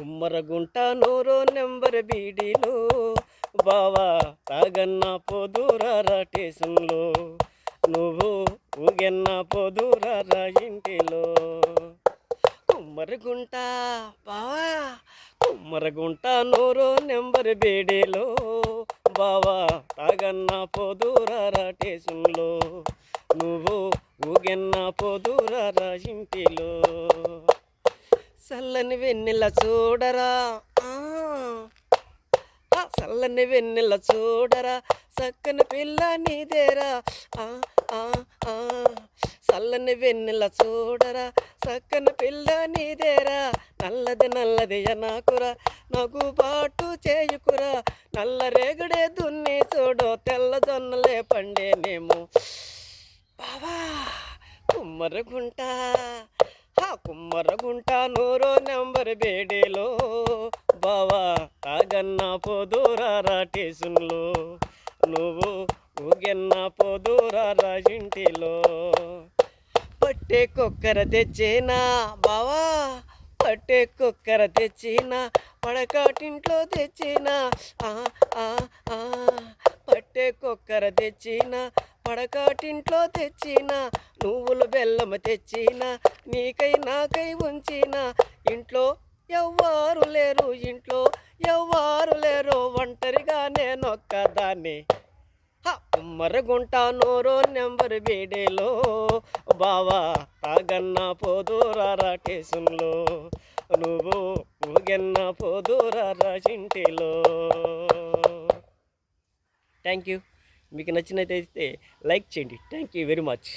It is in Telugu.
ఉమ్మరగుంట నూరో నెంబర్ బీడీలో బావా తాగన్న పోదురా టేషన్లో నువ్వు ఊగెన్న పోదురా ఇంటిలో కుమ్మరగుంట బావా కుమ్మరగుంట నూరో నెంబర్ బీడీలో బావా తాగన్న పోదురా టేషన్లో నువ్వు ఊగెన్న పొదురరా ఇంటిలో. చల్లని వెన్నెల చూడరా. ఆ. ఆ చల్లని వెన్నెల చూడరా. చక్కని పిల్ల నీదేరా. ఆ, చల్లని వెన్నెల చూడరా. చక్కని పిల్ల నీదేరా. నల్లది నల్లది నాకురా నాకు పాటు చేయుకురా. నల్ల రేగడే దున్ని చూడు తెల్ల జొన్నలే పండేనేమో. బావా కుమ్మరగుంట హా కుమ్మరగుంట నూరో నెంబర్ బేడేలో. బావా తాగన్న పోదూరా టేషన్లో నువ్వు ఊగెన్న పోదూరా రాజింటిలో పట్టే కుక్కర తెచ్చేనా బావా? పట్టే కుక్కర తెచ్చిన పడకాటింట్లో తెచ్చిన ఆ, ఆ, పట్టే కుక్కర తెచ్చిన పడకాటింట్లో తెచ్చిన నువ్వులు బెల్లం తెచ్చిన నీకై నాకై ఉంచిన ఇంట్లో ఎవ్వరు లేరు ఇంట్లో ఎవ్వరు లేరు ఒంటరిగా నేనొక్కదాన్ని హ, ఉమ్మరగుంట నోరో నెంబర్ బీడేలో బావా తాగన్న పోదురా టేషన్లో నువ్వు ఊగెన్న పోదురా ఇంటిలో థ్యాంక్ యూ మీకు నచ్చినట్టయితే లైక్ చేయండి. Thank you very much